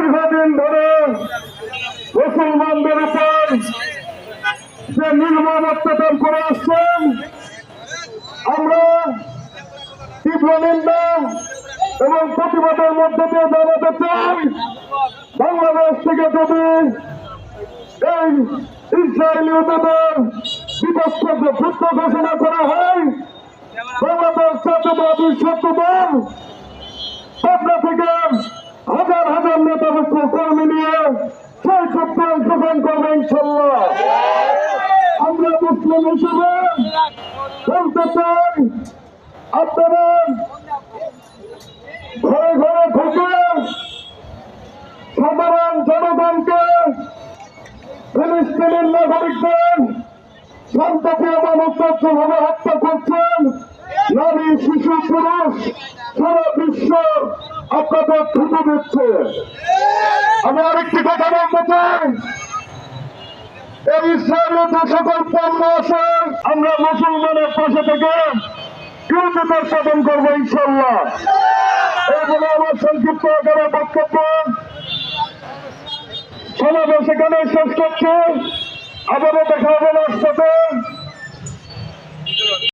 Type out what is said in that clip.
দীর্ঘদিন ধরে মুসলমানদের উপর যে নির্মম অত্যাচার করে আসছেন, আমরা তীব্র নিন্দা এবং প্রতিবাদের মধ্য দিয়ে জানাতে চাই, বাংলাদেশ থেকে যদি এই ইসরায়েলি নেতাদের বিপক্ষে যুদ্ধ ঘোষণা করা হয়, বাংলাদেশ সত্যবাদী সত্যবাদ পাবনা থেকে কর্মী নিয়ে সেই যুদ্ধে অংশগ্রহণ করবে ইনশাল্লাহ আমরা মুসলিম হিসেবে বলতে চাই আপনারা ঘরে ঘরে ঢুকে সাধারণ জনগণকে ফিলিস্তিনের নাগরিকদের সন্ততি মানুষের যেভাবে হত্যা করছেন নারী শিশু পুরুষ সারা বিশ্ব আপনাদের ঢুকে দিচ্ছে আমি আরেকটি কথা বলতে চাই। এই ইসরায়েলের যে সকল পণ্য আছে আমরা মুসলমানের পাশে থেকে বিরোধিতা উৎপাদন করব ইনশাল্লাহ এই বলে আমার সংক্ষিপ্ত আকারে বক্তব্য। সমাবেশ এখানে শেষ করছে। আবারও দেখা হবে রাস্তাতে